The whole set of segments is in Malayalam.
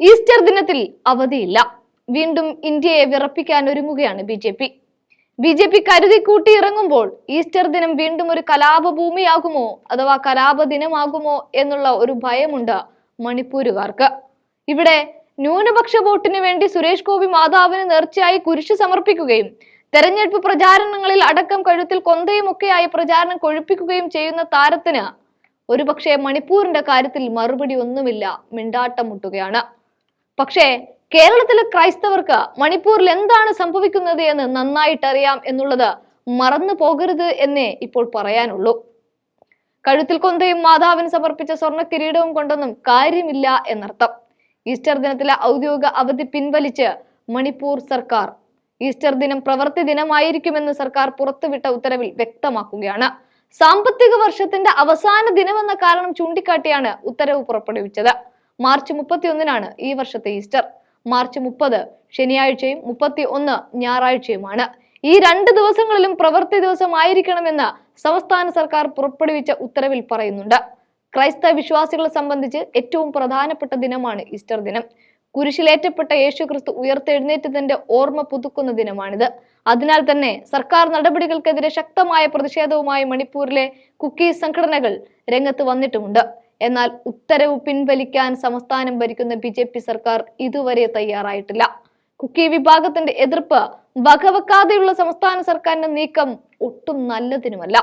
ഈസ്റ്റർ ദിനത്തിൽ അവധിയില്ല. വീണ്ടും ഇന്ത്യയെ വിറപ്പിക്കാൻ ഒരുങ്ങുകയാണ് B J P. B J P കരുതി കൂട്ടി ഇറങ്ങുമ്പോൾ ഈസ്റ്റർ ദിനം വീണ്ടും ഒരു കലാപഭൂമിയാകുമോ അഥവാ കലാപ ദിനമാകുമോ എന്നുള്ള ഒരു ഭയമുണ്ട് മണിപ്പൂരുകാർക്ക്. ഇവിടെ ന്യൂനപക്ഷ വോട്ടിന് വേണ്ടി സുരേഷ് ഗോപി മാതാവിന് നേർച്ചയായി കുരിശ് സമർപ്പിക്കുകയും തെരഞ്ഞെടുപ്പ് പ്രചാരണങ്ങളിൽ അടക്കം കഴുത്തിൽ കൊന്തയുമൊക്കെയായി പ്രചാരണം കൊഴുപ്പിക്കുകയും ചെയ്യുന്ന താരത്തിന് ഒരുപക്ഷെ മണിപ്പൂരിന്റെ കാര്യത്തിൽ മറുപടി ഒന്നുമില്ല മിണ്ടാട്ടം മുട്ടുകയാണ്. പക്ഷേ കേരളത്തിലെ ക്രൈസ്തവർക്ക് മണിപ്പൂരിൽ എന്താണ് സംഭവിക്കുന്നത് എന്ന് നന്നായിട്ട് അറിയാം എന്നുള്ളത് മറന്നു പോകരുത് എന്നേ ഇപ്പോൾ പറയാനുള്ളൂ. കഴുത്തിൽ കൊന്തയും മാതാവിന് സമർപ്പിച്ച സ്വർണ കിരീടവും കൊണ്ടൊന്നും കാര്യമില്ല എന്നർത്ഥം. ഈസ്റ്റർ ദിനത്തിലെ ഔദ്യോഗിക അവധി പിൻവലിച്ച് മണിപ്പൂർ സർക്കാർ ഈസ്റ്റർ ദിനം പ്രവൃത്തി ദിനമായിരിക്കുമെന്ന് സർക്കാർ പുറത്തുവിട്ട ഉത്തരവിൽ വ്യക്തമാക്കുകയാണ്. സാമ്പത്തിക വർഷത്തിന്റെ അവസാന ദിനമെന്ന കാരണം ചൂണ്ടിക്കാട്ടിയാണ് ഉത്തരവ് പുറപ്പെടുവിച്ചത്. മാർച്ച് മുപ്പത്തിയൊന്നിനാണ് ഈ വർഷത്തെ ഈസ്റ്റർ. മാർച്ച് മുപ്പത് ശനിയാഴ്ചയും മുപ്പത്തി ഒന്ന് ഞായറാഴ്ചയുമാണ്. ഈ രണ്ട് ദിവസങ്ങളിലും പ്രവൃത്തി ദിവസമായിരിക്കണമെന്ന് സംസ്ഥാന സർക്കാർ പുറപ്പെടുവിച്ച ഉത്തരവിൽ പറയുന്നുണ്ട്. ക്രൈസ്തവ വിശ്വാസികളെ സംബന്ധിച്ച് ഏറ്റവും പ്രധാനപ്പെട്ട ദിനമാണ് ഈസ്റ്റർ ദിനം. കുരിശിലേറ്റപ്പെട്ട യേശു ക്രിസ്തു ഉയർത്തെഴുന്നേറ്റതിന്റെ ഓർമ്മ പുതുക്കുന്ന ദിനമാണിത്. അതിനാൽ തന്നെ സർക്കാർ നടപടികൾക്കെതിരെ ശക്തമായ പ്രതിഷേധവുമായി മണിപ്പൂരിലെ കുക്കി സംഘടനകൾ രംഗത്ത് വന്നിട്ടുമുണ്ട്. എന്നാൽ ഉത്തരവ് പിൻവലിക്കാൻ സംസ്ഥാനം ഭരിക്കുന്ന ബി ജെ പി സർക്കാർ ഇതുവരെ തയ്യാറായിട്ടില്ല. കുക്കി വിഭാഗത്തിന്റെ എതിർപ്പ് വകവെക്കാതെയുള്ള സംസ്ഥാന സർക്കാരിന്റെ നീക്കം ഒട്ടും നല്ലതിനുമല്ല.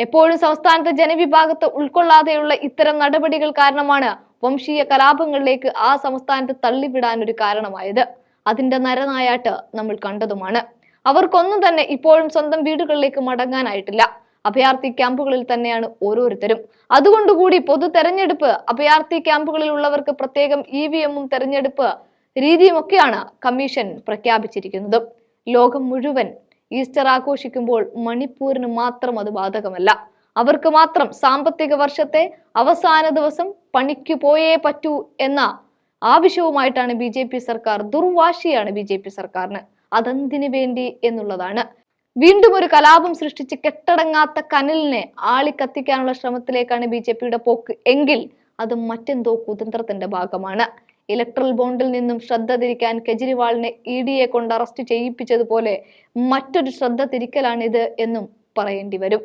എപ്പോഴും സംസ്ഥാനത്തെ ജനവിഭാഗത്തെ ഉൾക്കൊള്ളാതെയുള്ള ഇത്തരം നടപടികൾ കാരണമാണ് വംശീയ കലാപങ്ങളിലേക്ക് ആ സംസ്ഥാനത്ത് തള്ളിവിടാൻ ഒരു കാരണമായത്. അതിന്റെ നരനായാട്ട് നമ്മൾ കണ്ടതുമാണ്. അവർക്കൊന്നും തന്നെ ഇപ്പോഴും സ്വന്തം വീടുകളിലേക്ക് മടങ്ങാനായിട്ടില്ല. അഭയാർത്ഥി ക്യാമ്പുകളിൽ തന്നെയാണ് ഓരോരുത്തരും. അതുകൊണ്ടുകൂടി പൊതു തെരഞ്ഞെടുപ്പ് അഭയാർത്ഥി ക്യാമ്പുകളിൽ ഉള്ളവർക്ക് പ്രത്യേകം ഇ വി എമ്മും തെരഞ്ഞെടുപ്പ് രീതിയുമൊക്കെയാണ് കമ്മീഷൻ പ്രഖ്യാപിച്ചിരിക്കുന്നത്. ലോകം മുഴുവൻ ഈസ്റ്റർ ആഘോഷിക്കുമ്പോൾ മണിപ്പൂരിന് മാത്രം അത് ബാധകമല്ല. അവർക്ക് മാത്രം സാമ്പത്തിക വർഷത്തെ അവസാന ദിവസം പണിക്ക് പോയേ പറ്റൂ എന്ന ആവശ്യവുമായിട്ടാണ് ബി സർക്കാർ ദുർവാശിയാണ് ബി സർക്കാരിന്. അതെന്തിനു വേണ്ടി എന്നുള്ളതാണ്. വീണ്ടും ഒരു കലാപം സൃഷ്ടിച്ച് കെട്ടടങ്ങാത്ത കനലിനെ ആളിക്കത്തിക്കാനുള്ള ശ്രമത്തിലേക്കാണ് ബി ജെ പിയുടെ പോക്ക്. എങ്കിൽ അത് മറ്റെന്തോ കുതന്ത്രത്തിന്റെ ഭാഗമാണ്. ഇലക്ട്രൽ ബോണ്ടിൽ നിന്നും ശ്രദ്ധ തിരിക്കാൻ കെജ്രിവാളിനെ ഇ ഡിയെ കൊണ്ട് അറസ്റ്റ് ചെയ്യിപ്പിച്ചതുപോലെ മറ്റൊരു ശ്രദ്ധ തിരിക്കലാണിത് എന്നും പറയേണ്ടി വരും.